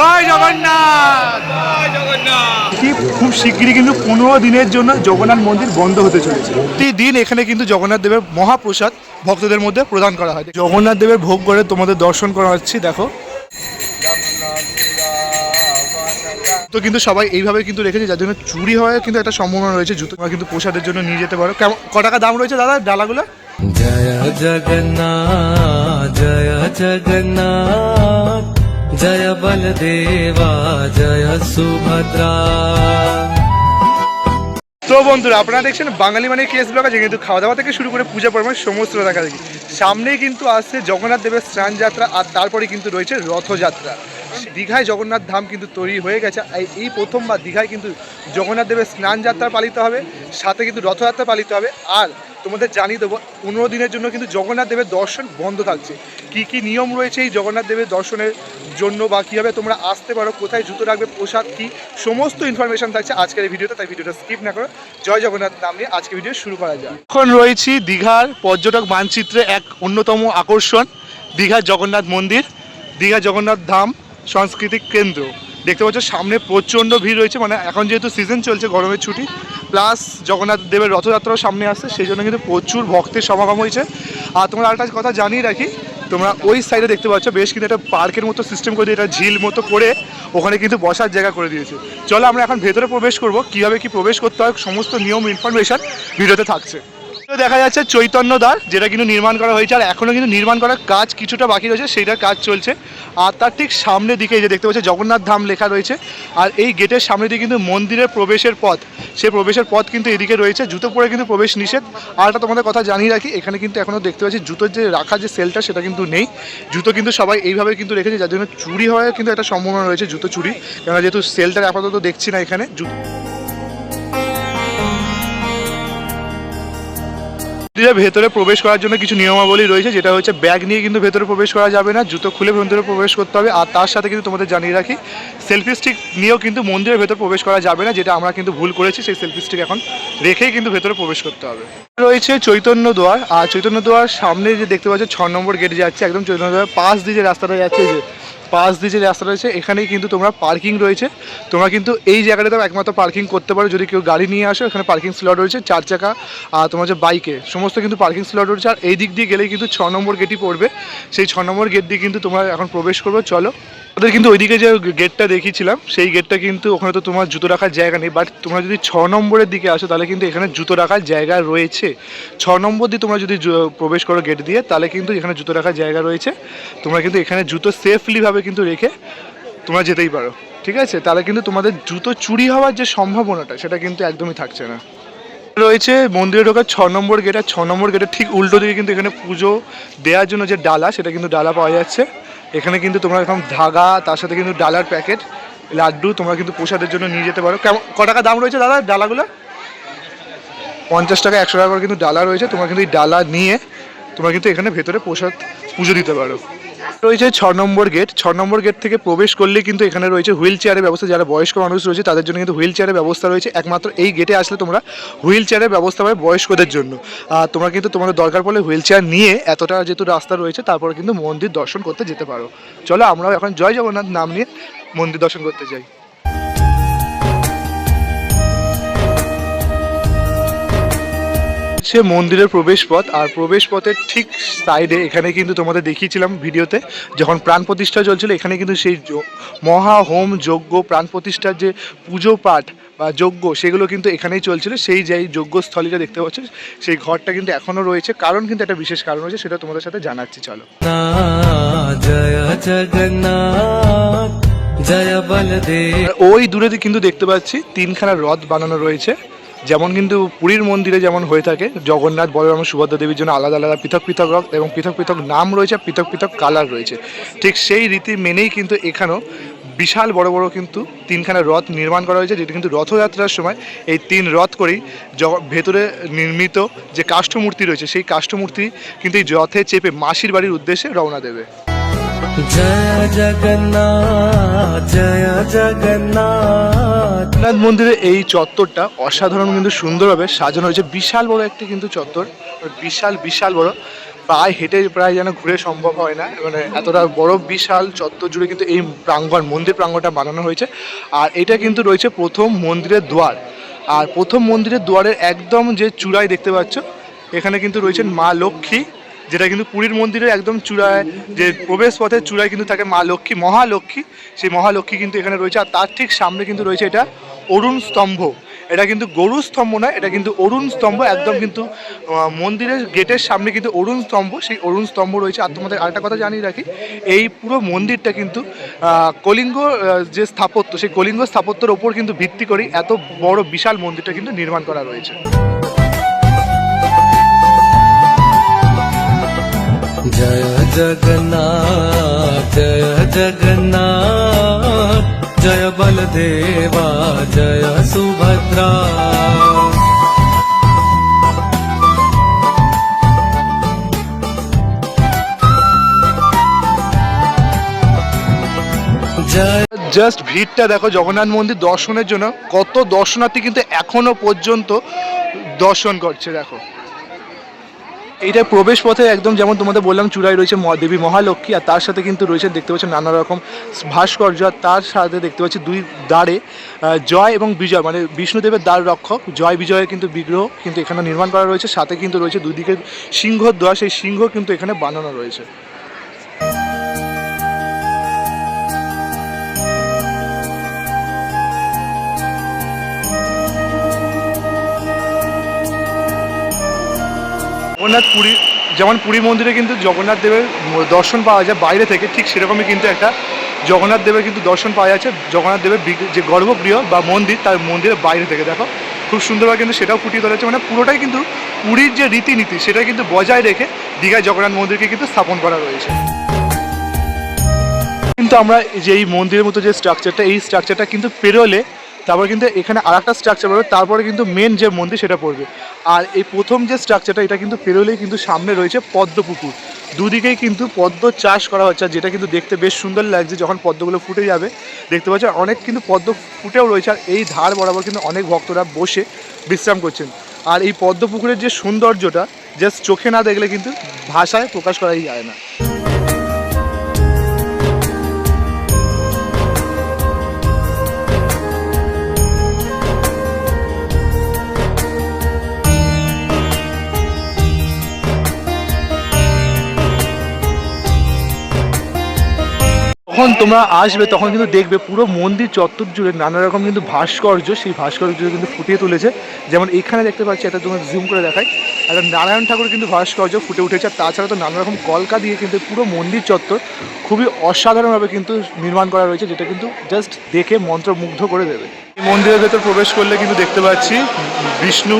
জয় জগন্নাথ। খুব শিগগিরই কিন্তু পনেরো দিনের জন্য জগন্নাথ মন্দির বন্ধ হতে চলেছে। প্রতিদিন এখানে কিন্তু জগন্নাথ দেবের মহাপ্রসাদ ভক্তদের মধ্যে প্রদান করা হয়। জগন্নাথ দেবের ভোগ করে তোমাদের দর্শন করা হচ্ছে দেখো। তো কিন্তু সবাই এইভাবে কিন্তু রেখেছে যার জন্য চুরি হওয়ার কিন্তু একটা সম্ভাবনা রয়েছে। জুতো কিন্তু প্রসাদের জন্য নিয়ে যেতে পারো। কেমন ক টাকা দাম রয়েছে দাদা ডালাগুলো? জয় জগন্নাথ জয় জগন্নাথ। जय बलदेवा जय सुभद्रा তো বন্ধুরা আপনারা দেখছেন বাঙালি মানে কেস ব্লগ আছে কিন্তু খাওয়া দাওয়া থেকে শুরু করে পূজা পর্ব সমস্ত দেখা দেখি সামনেই কিন্তু আসছে জগন্নাথ দেবের স্নান যাত্রা আর তারপরে কিন্তু রয়েছে রথযাত্রা দীঘায় জগন্নাথ ধাম কিন্তু তৈরি হয়ে গেছে। এই প্রথমবার দীঘায় কিন্তু জগন্নাথ দেবের স্নান যাত্রা পালিত হবে, সাথে কিন্তু রথযাত্রা পালিত হবে। আর তোমাদের জানিয়ে দেবো, পনেরো দিনের জন্য কিন্তু জগন্নাথ দেবের দর্শন বন্ধ থাকছে। কি কি নিয়ম রয়েছে এই জগন্নাথ দেবের দর্শনের জন্য বা কীভাবে তোমরা আসতে পারো, কোথায় জুতো রাখবে, পোশাক কি, সমস্ত ইনফরমেশন থাকছে আজকের এই ভিডিওতে, তাই ভিডিওটা স্কিপ না করো। জয় জগন্নাথ নাম নিয়ে আজকে ভিডিও শুরু করা যায় এখন রয়েছি দীঘার পর্যটক মানচিত্রে এক অন্যতম আকর্ষণ, দীঘার জগন্নাথ মন্দির দীঘা জগন্নাথ ধাম। সাংস্কৃতিক কেন্দ্র। দেখতে পাচ্ছ সামনে প্রচণ্ড ভিড় রয়েছে মানে এখন যেহেতু সিজন চলছে গরমের ছুটি প্লাস জগন্নাথ দেবের রথযাত্রাও সামনে আসছে, সেই জন্য কিন্তু প্রচুর ভক্তের সমাগম হয়েছে। আর তোমরা আরেকটা কথা জানিয়ে রাখি, তোমরা ওই সাইডে দেখতে পাচ্ছ বেশ কিন্তু একটা পার্কের মতো সিস্টেম করে এটা ঝিল মতো করে ওখানে কিন্তু বসার জায়গা করে দিয়েছে। চলো আমরা এখন ভেতরে প্রবেশ করব, কীভাবে কি প্রবেশ করতে হয়, সমস্ত নিয়ম ইনফরমেশন ভিডিওতে থাকছে। দেখা যাচ্ছে চৈতন্য দ্বার, যেটা কিন্তু নির্মাণ করা হয়েছে, আর এখনও কিন্তু নির্মাণ করার কাজ কিছুটা বাকি রয়েছে, সেইটার কাজ চলছে। আর তার ঠিক সামনের দিকে যে দেখতে পাচ্ছি জগন্নাথ ধাম লেখা রয়েছে, আর এই গেটের সামনে দিকে কিন্তু মন্দিরের প্রবেশের পথ, সে প্রবেশের পথ কিন্তু এদিকে রয়েছে, জুতো পরে কিন্তু প্রবেশ নিষেধ। আর একটা তোমাদের কথা জানিয়ে রাখি, এখানে কিন্তু এখনও দেখতে পাচ্ছি জুতোর যে রাখা যে সেলটা, সেটা কিন্তু নেই। জুতো কিন্তু সবাই এইভাবে কিন্তু রেখেছে, যার জন্য চুরি হওয়ার কিন্তু একটা সম্ভাবনা রয়েছে, জুতো চুরি। কেননা যেহেতু সেলটার আপাতত দেখছি না এখানে, জুতো ভেতরে প্রবেশ করার জন্য কিছু নিয়মাবলী রয়েছে, যেটা হচ্ছে ব্যাগ নিয়ে কিন্তু ভেতরে প্রবেশ করা যাবে না, জুতো খুলে ভেতরে প্রবেশ করতে হবে, আর তার সাথে কিন্তু তোমাদের জানিয়ে রাখি সেলফি স্টিক নিয়েও কিন্তু মন্দিরের ভেতর প্রবেশ করা যাবে না, যেটা আমরা কিন্তু ভুল করেছি, সেই সেলফি স্টিক এখন রেখেই কিন্তু ভেতরে প্রবেশ করতে হবে। রয়েছে চৈতন্য দোয়ার, আর চৈতন্য দোয়ার সামনে যে দেখতে পাচ্ছ, ছ নম্বর গেট যাচ্ছে, একদম চৈতন্য দোয়ার পাশ দিয়ে যে রাস্তাটা যাচ্ছে যে পাশ দিয়ে যে রাস্তা রয়েছে, এখানেই কিন্তু তোমরা পার্কিং রয়েছে। তোমরা কিন্তু এই জায়গাটাতে একমাত্র পার্কিং করতে পারো। যদি কেউ গাড়ি নিয়ে আসো এখানে পার্কিং স্লট রয়েছে, চার চাকা, আর তোমার যে বাইকে সমস্ত কিন্তু পার্কিং স্লট রয়েছে। আর এই দিক দিয়ে গেলেই কিন্তু ছ নম্বর গেটই পড়বে। সেই ছ নম্বর গেট দিয়ে কিন্তু তোমরা এখন প্রবেশ করবে। চলো ওদের কিন্তু ওইদিকে যে গেটটা দেখিয়েছিলাম, সেই গেটটা কিন্তু ওখানে তো তোমার জুতো রাখার জায়গা নেই বাট তোমরা যদি ছ নম্বরের দিকে আসো, তাহলে কিন্তু এখানে জুতো রাখার জায়গা রয়েছে। ছ নম্বর দিয়ে তোমরা যদি প্রবেশ করো গেট দিয়ে, তাহলে কিন্তু এখানে জুতো রাখার জায়গা রয়েছে। তোমরা কিন্তু এখানে জুতো সেফলিভাবে কিন্তু রেখে তোমরা যেতেই পারো, ঠিক আছে? তাহলে কিন্তু তোমাদের জুতো চুরি হওয়ার যে সম্ভাবনাটা, সেটা কিন্তু একদমই থাকছে না। রয়েছে মন্দিরে ঢোকার ছ নম্বর গেট আর ছ নম্বর গেটের ঠিক উল্টো দিকে কিন্তু এখানে পুজো দেওয়ার জন্য যে ডালা, সেটা কিন্তু ডালা পাওয়া যাচ্ছে। এখানে কিন্তু তোমরা এরকম ধাগা, তার সাথে কিন্তু ডালার প্যাকেট, লাড্ডু তোমরা কিন্তু প্রসাদের জন্য নিয়ে যেতে পারো। কেমন, ক টাকা দাম রয়েছে দাদা ডালাগুলো? পঞ্চাশ টাকা, একশো টাকা করে কিন্তু ডালা রয়েছে, তোমরা কিন্তু এই ডালা নিয়ে তোমরা কিন্তু এখানে ভেতরে প্রসাদ পুজো দিতে পারো। রয়েছে ছ নম্বর গেট। ছ নম্বর গেট থেকে প্রবেশ করলে কিন্তু এখানে রয়েছে হুইল চেয়ারের ব্যবস্থা। যারা বয়স্ক মানুষ রয়েছে, তাদের জন্য কিন্তু হুইল চেয়ারের ব্যবস্থা রয়েছে। একমাত্র এই গেটে আসলে তোমরা হুইল চেয়ারের ব্যবস্থা পাবে বয়স্কদের জন্য। তোমরা কিন্তু তোমাদের দরকার পড়লে হুইল চেয়ার নিয়ে এতটা যেহেতু রাস্তা রয়েছে, তারপরে কিন্তু মন্দির দর্শন করতে যেতে পারো। চলো আমরাও এখন জয় জগন্নাথ নাম নিয়ে মন্দির দর্শন করতে যাই। হচ্ছে মন্দিরের প্রবেশ পথ আর প্রবেশ পথের ঠিক সাইডে এখানে কিন্তু তোমাদের দেখিয়েছিলাম ভিডিওতে যখন প্রাণ প্রতিষ্ঠা চলছিল এখানে কিন্তু সেই মহা হোম যজ্ঞ প্রাণ প্রতিষ্ঠার যে পুজো পাঠ বা যজ্ঞ সেগুলো কিন্তু এখানেই চলছিল। সেই যে যজ্ঞস্থলীটা দেখতে পাচ্ছ সেই ঘরটা কিন্তু এখনও রয়েছে। কারণ কিন্তু একটা বিশেষ কারণ রয়েছে সেটা তোমাদের সাথে জানাচ্ছি চলো। ওই দূরে কিন্তু দেখতে পাচ্ছি তিনখানা রথ বানানো রয়েছে। যেমন কিন্তু পুরীর মন্দিরে যেমন হয়ে থাকে, জগন্নাথ, বলরাম, সুভদ্রা দেবীর জন্য আলাদা আলাদা পৃথক পৃথক রথ এবং পৃথক পৃথক নাম রয়েছে, পৃথক পৃথক কালার রয়েছে। ঠিক সেই রীতি মেনেই কিন্তু এখানেও বিশাল বড় বড় কিন্তু তিনখানা রথ নির্মাণ করা হয়েছে, যেটি কিন্তু রথযাত্রার সময় এই তিন রথ করেই ভেতরে নির্মিত যে কাষ্ঠমূর্তি রয়েছে, সেই কাষ্ঠমূর্তি কিন্তু এই রথে চেপে মাসির বাড়ির উদ্দেশ্যে রওনা দেবে। জগন্নাথ মন্দিরের এই চত্বরটা অসাধারণ কিন্তু সুন্দরভাবে সাজানো হয়েছে। বিশাল বড় একটি কিন্তু চত্বর, বিশাল বিশাল বড়। প্রায় হেঁটে প্রায় যেন ঘুরে সম্ভব হয় না মানে এতটা বড়, বিশাল চত্বর জুড়ে কিন্তু এই প্রাঙ্গণ, মন্দির প্রাঙ্গণটা বানানো হয়েছে। আর এটা কিন্তু রয়েছে প্রথম মন্দিরের দুয়ার। আর প্রথম মন্দিরের দুয়ারের একদম যে চূড়ায় দেখতে পাচ্ছ, এখানে কিন্তু রয়েছেন মা লক্ষ্মী। যেটা কিন্তু পুরীর মন্দিরের একদম চূড়ায়, যে প্রবেশ পথের চূড়ায় কিন্তু থাকে মা লক্ষ্মী, মহালক্ষ্মী, সেই মহালক্ষ্মী কিন্তু এখানে রয়েছে, আর তার ঠিক সামনে কিন্তু রয়েছে এটা অরুণ স্তম্ভ। এটা কিন্তু গরু স্তম্ভ নয়, এটা কিন্তু অরুণ স্তম্ভ, একদম কিন্তু মন্দিরের গেটের সামনে কিন্তু অরুণ স্তম্ভ, সেই অরুণ স্তম্ভ রয়েছে। আর তোমাদের আরেকটা কথা জানিয়ে রাখি, এই পুরো মন্দিরটা কিন্তু কলিঙ্গ যে স্থাপত্য, সেই কলিঙ্গ স্থাপত্যের ওপর কিন্তু ভিত্তি করে এত বড় বিশাল মন্দিরটা কিন্তু নির্মাণ করা রয়েছে। जय जगन्नाथ जय जगन्नाथ जय बलदेवा जय सुभद्रा जय জাস্ট ভিড়টা দেখো জগন্নাথ মন্দির দর্শনের জন্য কত দর্শনার্থী কিন্তু এখনো পর্যন্ত দর্শন করছে দেখো এইটা প্রবেশ পথে একদম যেমন তোমাদের বললাম, চূড়ায় রয়েছে দেবী মহালক্ষ্মী, আর তার সাথে কিন্তু রয়েছে, দেখতে পাচ্ছ নানা রকম ভাস্কর্য, আর তার সাথে দেখতে পাচ্ছি দুই দ্বারে জয় এবং বিজয় মানে বিষ্ণুদেবের দ্বার রক্ষক, জয়, বিজয়ের কিন্তু বিগ্রহ কিন্তু এখানে নির্মাণ করা রয়েছে, সাথে কিন্তু রয়েছে দুই দিকে সিংহ দোয়া সেই সিংহ কিন্তু এখানে বানানো রয়েছে। জগন্নাথ পুরী, যেমন পুরী মন্দিরে কিন্তু জগন্নাথ দেবের দর্শন পাওয়া যায় বাইরে থেকে, ঠিক সেরকমই কিন্তু একটা জগন্নাথ দেবের কিন্তু দর্শন পাওয়া যাচ্ছে। জগন্নাথ দেবের যে গর্ভগৃহ বা মন্দির, তার মন্দিরের বাইরে থেকে, দেখো। খুব সুন্দরভাবে কিন্তু সেটাও ফুটিয়ে তোলা হচ্ছে মানে পুরোটাই কিন্তু পুরীর যে রীতিনীতি, সেটা কিন্তু বজায় রেখে দীঘায় জগন্নাথ মন্দিরকে কিন্তু স্থাপন করা রয়েছে। কিন্তু আমরা যে এই মন্দিরের মতো যে স্ট্রাকচারটা এই স্ট্রাকচারটা কিন্তু পেরোলে তারপর কিন্তু এখানে আর একটা স্ট্রাকচার পড়বে তারপরে কিন্তু মেন যে মন্দির সেটা পড়বে। আর এই প্রথম যে স্ট্রাকচারটা এটা কিন্তু পেরোলেই কিন্তু সামনে রয়েছে পদ্ম পুকুর দুদিকেই কিন্তু পদ্ম চাষ করা হচ্ছে যেটা কিন্তু দেখতে বেশ সুন্দর লাগছে যখন পদ্মগুলো ফুটে যাবে। দেখতে পাচ্ছ, অনেক কিন্তু পদ্ম ফুটেও রয়েছে, আর এই ধার বরাবর কিন্তু অনেক ভক্তরা বসে বিশ্রাম করছেন। আর এই পদ্ম পুকুরের যে সৌন্দর্যটা জাস্ট চোখে না দেখলে কিন্তু ভাষায় প্রকাশ করাই যায় না। যখন তোমরা আসবে, তখন কিন্তু দেখবে পুরো মন্দির চত্বর জুড়ে নানা রকম কিন্তু ভাস্কর্য, সেই ভাস্কর্য কিন্তু ফুটিয়ে তুলেছে। যেমন এখানে দেখতে পাচ্ছি, এটা তোমার জুম করে দেখাই। একটা নারায়ণ ঠাকুর কিন্তু ভাস্কর্য ফুটে উঠেছে, আর তাছাড়া তো নানা রকম কলকা দিয়ে কিন্তু পুরো মন্দির চত্বর খুবই অসাধারণভাবে কিন্তু নির্মাণ করা রয়েছে, যেটা কিন্তু জাস্ট দেখে মন্ত্রমুগ্ধ করে দেবে। এই মন্দিরের ভেতর প্রবেশ করলে কিন্তু দেখতে পাচ্ছি বিষ্ণু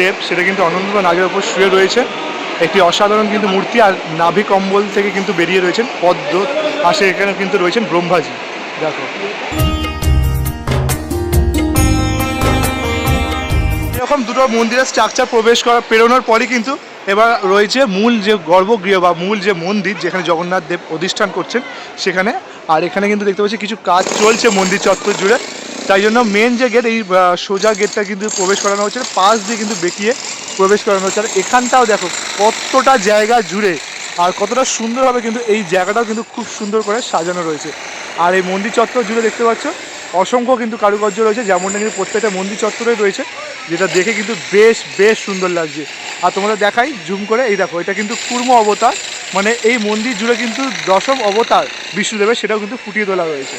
দেব, সেটা কিন্তু অনন্ত নাগের ওপর শুয়ে রয়েছে। একটি অসাধারণ কিন্তু মূর্তি আর নাভি কম্বল থেকে কিন্তু বেরিয়ে রয়েছেন পদ্ম, আর সেখানে কিন্তু রয়েছেন ব্রহ্মাজি। দেখো। এরকম দুটো মন্দিরের স্ট্রাকচার প্রবেশ করা, পেরোনোর পরই কিন্তু এবার রয়েছে মূল যে গর্ভগৃহ বা মূল যে মন্দির, যেখানে জগন্নাথ দেব অধিষ্ঠান করছেন সেখানে। আর এখানে কিন্তু দেখতে পাচ্ছি কিছু কাজ চলছে মন্দির চত্বর জুড়ে। তাই জন্য মেন যে গেট এই সোজা গেটটা কিন্তু প্রবেশ করানো হচ্ছে, পাশ দিয়ে কিন্তু বেঁকিয়ে প্রবেশ করানো হচ্ছে। আর এখানটাও দেখো, কতটা জায়গা জুড়ে আর কতটা সুন্দরভাবে কিন্তু এই জায়গাটাও কিন্তু খুব সুন্দর করে সাজানো রয়েছে। আর এই মন্দির চত্বর জুড়ে দেখতে পাচ্ছ, অসংখ্য কিন্তু কারুকার্য রয়েছে, যেমনটা কিন্তু প্রত্যেকটা মন্দির চত্বরে রয়েছে, যেটা দেখে কিন্তু বেশ বেশ সুন্দর লাগছে। আর তোমাদের দেখাই, জুম করে, এই দেখো, এটা কিন্তু কুর্ম অবতার মানে এই মন্দির জুড়ে কিন্তু দশম অবতার বিষ্ণুদেবের, সেটাও কিন্তু ফুটিয়ে তোলা রয়েছে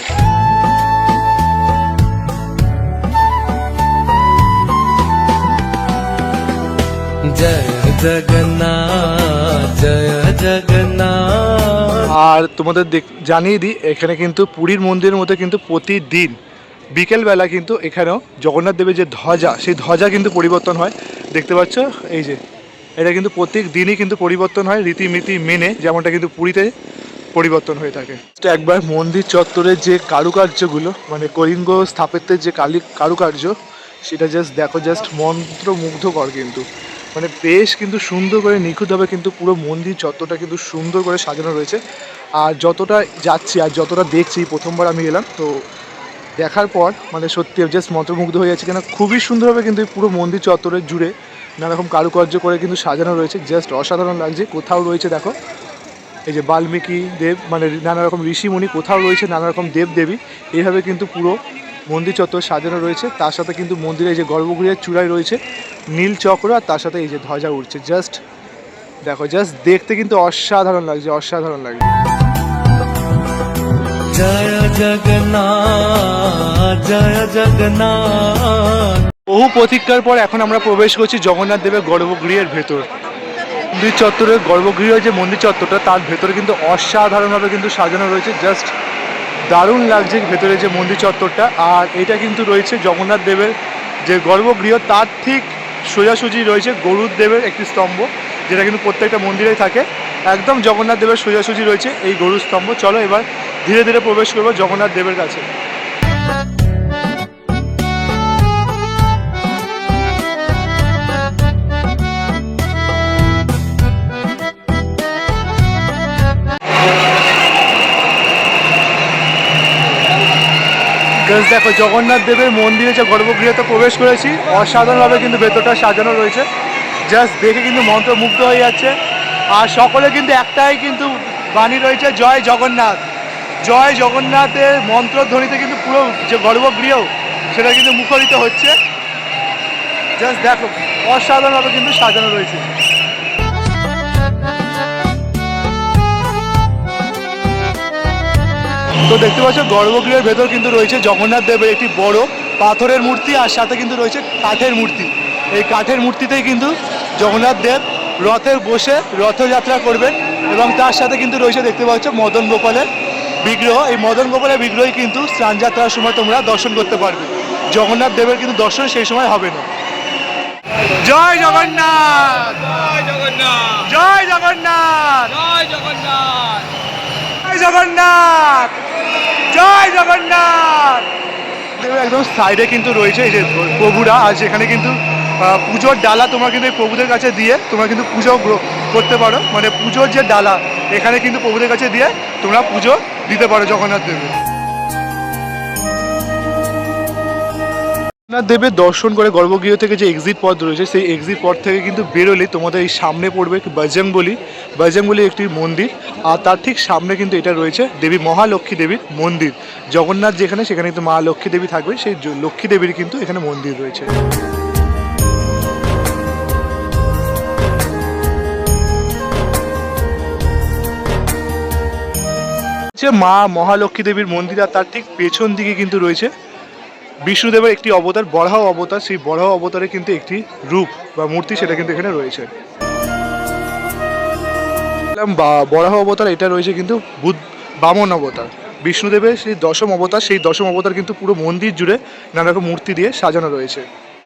আর তোমাদের জানিয়ে দিই, এখানে কিন্তু পুরীর মন্দিরের মধ্যে কিন্তু প্রতিদিন, বিকেলবেলা কিন্তু এখানেও জগন্নাথ দেবের যে ধ্বজা, সেই ধ্বজা কিন্তু পরিবর্তন হয়। দেখতে পাচ্ছ? এই যে, এটা কিন্তু প্রত্যেক দিনই কিন্তু পরিবর্তন হয় রীতিমীতি মেনে যেমনটা কিন্তু পুরীতে পরিবর্তন হয়ে থাকে। তো একবার মন্দির চত্বরের যে কারুকার্যগুলো মানে কলিঙ্গ স্থাপত্যের যে কালী কারুকার্য, সেটা জাস্ট দেখো জাস্ট মন্ত্রমুগ্ধকর কিন্তু। মানে বেশ কিন্তু সুন্দর করে নিখুঁতভাবে কিন্তু পুরো মন্দির চত্বরটা কিন্তু সুন্দর করে সাজানো রয়েছে। আর যতটা যাচ্ছি আর যতটা দেখছি, প্রথমবার আমি এলাম, তো দেখার পর মানে সত্যি জাস্ট মন্ত্রমুগ্ধ হয়ে যাচ্ছে কেন? খুবই সুন্দরভাবে কিন্তু এই পুরো মন্দির চত্বরের জুড়ে নানারকম কারুকার্য করে কিন্তু সাজানো রয়েছে। জাস্ট অসাধারণ লাগছে, কোথাও রয়েছে দেখো, এই যে বাল্মীকি দেব মানে নানা রকম ঋষিমণি কোথাও রয়েছে নানা রকম দেব দেবী এইভাবে কিন্তু পুরো মন্দির চত্বর সাজানো রয়েছে। তার সাথে কিন্তু মন্দিরে এই যে গর্ভগৃহের চূড়ায় রয়েছে নীল চক্র আর তার সাথে এই যে ধ্বজা উঠছে জাস্ট দেখো জাস্ট দেখতে কিন্তু অসাধারণ লাগছে অসাধারণ লাগছে। জয় জগন্নাথ জয় জগন্নাথ। বহু প্রতীক্ষার পর এখন আমরা প্রবেশ করছি জগন্নাথ দেবের গর্ভগৃহের ভেতর। মন্দির চত্বরের গর্ভগৃহ যে মন্দির চত্বরটা তার ভেতরে কিন্তু অসাধারণভাবে কিন্তু সাজানো রয়েছে। জাস্ট দারুণ লাগছে ভেতরে যে মন্দির চত্বরটা। আর এটা কিন্তু রয়েছে জগন্নাথ দেবের যে গর্ভগৃহ, তার ঠিক সোজাসুজি রয়েছে গরুর দেবের একটি স্তম্ভ, যেটা কিন্তু প্রত্যেকটা মন্দিরেই থাকে। একদম জগন্নাথ দেবের সোজাসুজি রয়েছে এই গরুর স্তম্ভ। চলো এবার ধীরে ধীরে প্রবেশ করব জগন্নাথ দেবের কাছে। গাছ দেখো, জগন্নাথ দেবের মন্দিরে যে গর্ভগৃহতে প্রবেশ করেছি, অসাধারণভাবে কিন্তু ভেতরটা সাজানো রয়েছে। জাস্ট দেখে কিন্তু মন্ত্রমুগ্ধ হয়ে যাচ্ছে। আর সকলে কিন্তু একটাই কিন্তু বাণী রয়েছে, জয় জগন্নাথ। জয় জগন্নাথের মন্ত্রধ্বনিতে কিন্তু পুরো যে গর্ভগৃহ, সেটা কিন্তু মুখরিত হচ্ছে। জাস্ট দেখো, অসাধারণভাবে কিন্তু সাজানো রয়েছে। তো দেখতে পাচ্ছ গর্ভগৃহের ভেতর কিন্তু রয়েছে জগন্নাথ দেবের একটি বড় পাথরের মূর্তি আর সাথে কিন্তু রয়েছে কাঠের মূর্তি। এই কাঠের মূর্তিতেই কিন্তু জগন্নাথ দেব রথে বসে রথযাত্রা করবেন এবং তার সাথে কিন্তু রয়েছে দেখতে পাচ্ছ মদন গোপালের বিগ্রহ। এই মদন গোপালের বিগ্রহই কিন্তু স্নান যাত্রার সময় তোমরা দর্শন করতে পারবে। জগন্নাথ দেবের কিন্তু দর্শন সেই সময় হবে না। জয় জগন্নাথ! জয় জগন্নাথ! জয় জগন্নাথ! জয় জগন্নাথ! জগন্নাথ! জয় জগন্নাথ! একদম সাইডে কিন্তু রয়েছে এই যে প্রভুরা, আর সেখানে কিন্তু পুজোর ডালা তোমরা কিন্তু এই প্রভুদের কাছে দিয়ে তোমরা কিন্তু পুজো করতে পারো। মানে পুজোর যে ডালা, এখানে কিন্তু প্রভুদের কাছে দিয়ে তোমরা পুজো দিতে পারো জগন্নাথ দেবের। দেবের দর্শন করে গর্ভগৃহ থেকে যে এক্সিট পথ রয়েছে, সেই এক্সিট পথ থেকে কিন্তু বেরোলে তোমাদের এই সামনে পড়বে বজরংবলী। বজরংবলী একটি মন্দির, আর তার ঠিক সামনে কিন্তু এটা রয়েছে দেবী মহালক্ষ্মী দেবীর মন্দির। জগন্নাথ যেখানে, সেখানে কিন্তু মা লক্ষ্মী দেবী থাকবে, সেই লক্ষ্মী দেবীর কিন্তু এখানে মন্দির রয়েছে। মা মহালক্ষ্মী দেবীর মন্দির, আর তার ঠিক পেছন দিকে কিন্তু রয়েছে বিষ্ণুদেবের একটি অবতার বরাহ অবতার, সেই বরাহ অবতারে কিন্তু একটি রূপ বা মূর্তি সেটা কিন্তু এখানে রয়েছে। বরাহ অবতার, এটা রয়েছে কিন্তু বুধ, বামন অবতার। বিষ্ণুদেবের সেই দশম অবতার, সেই দশম অবতার কিন্তু পুরো মন্দির জুড়ে নানা রকম মূর্তি দিয়ে সাজানো রয়েছে।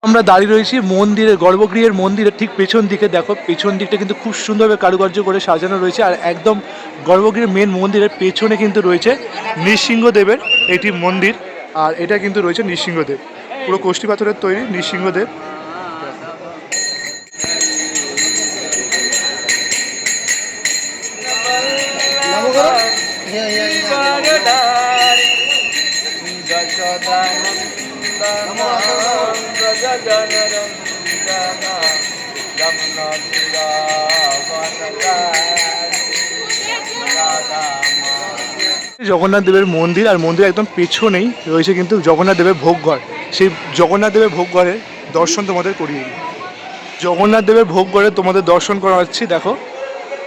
আমরা দাঁড়িয়ে রয়েছি মন্দিরের, গর্ভগৃহের মন্দিরের ঠিক পেছন দিকে। দেখো, পেছন দিকটা কিন্তু খুব সুন্দরভাবে কারুকার্য করে সাজানো রয়েছে আর একদম গর্ভগৃহের মেন মন্দিরের পেছনে কিন্তু রয়েছে নৃসিংহদেবের একটি মন্দির। আর এটা কিন্তু রয়েছে নৃসিংহদেব। পুরো কোষ্ঠী পাথরের তৈরি নৃসিংহদেব। জগন্নাথ দেবের মন্দির আর মন্দির একদম পেছনেই রয়েছে কিন্তু জগন্নাথ দেবের ভোগঘর। সেই জগন্নাথ দেবের ভোগঘরের দর্শন তোমাদের করিয়ে দিই। জগন্নাথ দেবের ভোগঘরে তোমাদের দর্শন করা হচ্ছে দেখো।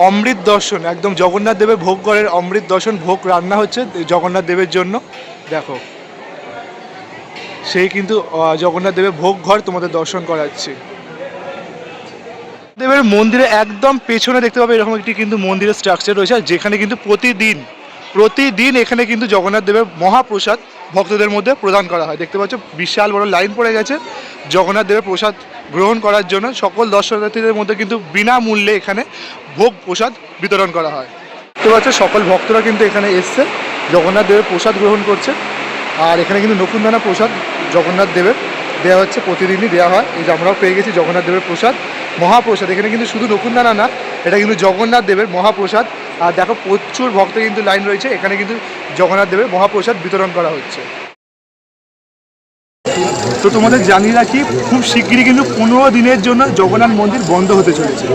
অমৃত দর্শন, একদম জগন্নাথ দেবের ভোগঘরের অমৃত দর্শন, ভোগ রান্না হচ্ছে জগন্নাথ দেবের জন্য। দেখো। সেই কিন্তু জগন্নাথ দেবের ভোগ ঘর তোমাদের দর্শন করাচ্ছি। দেবের মন্দিরে একদম পেছনে দেখতে পাবে এরকম একটি কিন্তু মন্দিরের স্ট্রাকচার রয়েছে, আর যেখানে কিন্তু প্রতিদিন প্রতিদিন এখানে কিন্তু জগন্নাথ দেবের মহাপ্রসাদ ভক্তদের মধ্যে প্রদান করা হয়। দেখতে পাচ্ছ, বিশাল বড় লাইন পড়ে গেছে জগন্নাথ দেবের প্রসাদ গ্রহণ করার জন্য। সকল দর্শনার্থীদের মধ্যে কিন্তু বিনামূল্যে এখানে ভোগ প্রসাদ বিতরণ করা হয়। দেখতে পাচ্ছ, সকল ভক্তরা কিন্তু এখানে এসছে, জগন্নাথ দেবের প্রসাদ গ্রহণ করছে। আর এখানে কিন্তু নকুনদানা প্রসাদ জগন্নাথ দেবের দেওয়া হচ্ছে, প্রতিদিনই দেওয়া হয়। এই যে আমরাও পেয়ে গেছি জগন্নাথ দেবের প্রসাদ, মহাপ্রসাদ। এখানে কিন্তু শুধু নকুনদানা না, এটা কিন্তু জগন্নাথ দেবের মহাপ্রসাদ। আর দেখো প্রচুর ভক্ত কিন্তু লাইন রয়েছে। এখানে কিন্তু জগন্নাথ দেবের মহাপ্রসাদ বিতরণ করা হচ্ছে। তো তোমাদের জানিয়ে রাখি, খুব শিগগিরই কিন্তু পনেরো দিনের জন্য জগন্নাথ মন্দির বন্ধ হতে চলেছে।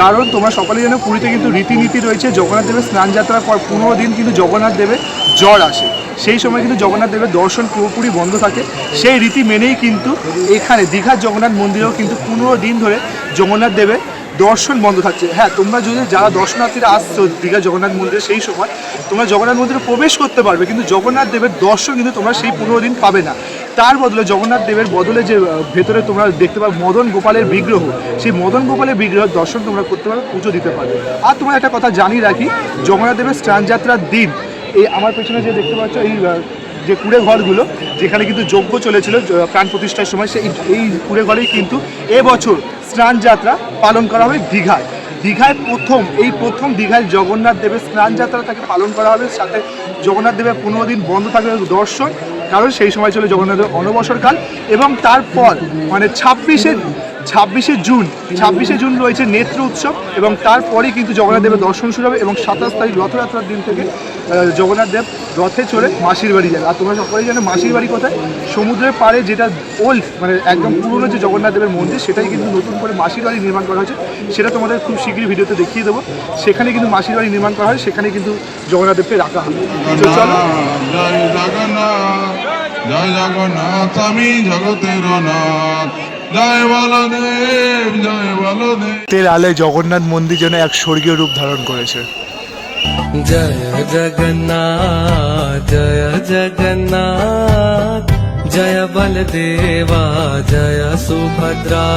কারণ তোমরা সকলে জানো, পুরীতে কিন্তু রীতিনীতি রয়েছে, জগন্নাথ দেবের স্নান যাত্রার পর পনেরো দিন কিন্তু জগন্নাথ দেবের জ্বর আসে। সেই সময় কিন্তু জগন্নাথ দেবের দর্শন পুরোপুরি বন্ধ থাকে। সেই রীতি মেনেই কিন্তু এখানে দীঘার জগন্নাথ মন্দিরেও কিন্তু পনেরো দিন ধরে জগন্নাথ দেবের দর্শন বন্ধ থাকছে। হ্যাঁ তোমরা যদি যারা দর্শনার্থীরা আসছো দীঘা জগন্নাথ মন্দিরে সেই সময়, তোমরা জগন্নাথ মন্দিরে প্রবেশ করতে পারবে, কিন্তু জগন্নাথ দেবের দর্শন কিন্তু তোমরা সেই পনেরো দিন পাবে না। তার বদলে জগন্নাথ দেবের বদলে যে ভেতরে তোমরা দেখতে পাবে মদন গোপালের বিগ্রহ, সেই মদন গোপালের বিগ্রহ দর্শন তোমরা করতে পারবে, পুজো দিতে পারবে। আর তোমরা একটা কথা জানিয়ে রাখি, জগন্নাথ দেবের স্নান যাত্রার দিন, এই আমার পেছনে যে দেখতে পাচ্ছ এই যে কুড়ে ঘরগুলো, যেখানে কিন্তু যজ্ঞ চলেছিল প্রাণ প্রতিষ্ঠার সময়, সেই, এই কুড়ে ঘরেই কিন্তু এবছর স্নান যাত্রা পালন করা হবে দীঘায়। দীঘায় প্রথম, এই প্রথম দীঘায় জগন্নাথ দেবের স্নান যাত্রা তাকে পালন করা হবে। সাথে জগন্নাথ দেবের পনেরো দিন বন্ধ থাকবে দর্শন, কারণ সেই সময় ছিল জগন্নাথ দেবের অনবসরকাল এবং তারপর মানে ছাব্বিশে ছাব্বিশে জুন ছাব্বিশে জুন রয়েছে নেত্র উৎসব এবং তারপরেই কিন্তু জগন্নাথ দেবের দর্শন শুরু হবে এবং সাতাশ তারিখ রথযাত্রার দিন থেকে জগন্নাথ দেব রথে চড়ে মাসির বাড়ি যাবে। আর তোমরা সকলেই জানো মাসির বাড়ি কোথায়? সমুদ্রের পাড়ে যেটা ওল্ড মানে একদম পুরনো যে জগন্নাথ দেবের মন্দির সেটাই কিন্তু নতুন করে মাসির বাড়ি নির্মাণ করা হয়েছে। সেটা তোমাদের খুব শীঘ্রই ভিডিওতে দেখিয়ে দেবো। সেখানে কিন্তু মাসির বাড়ি নির্মাণ করা হয় সেখানে কিন্তু জগন্নাথ দেবকে রাখা হবে তো চলো। জয় জগন্নাথ আমি জগতের নাথ। তেলালে আলে জগন্নাথ মন্দির যেন এক স্বর্গীয় রূপ ধারণ করেছে। জয় জগন্নাথ জয় জগন্নাথ, জয় বলদেবা, জয় সুভদ্রা।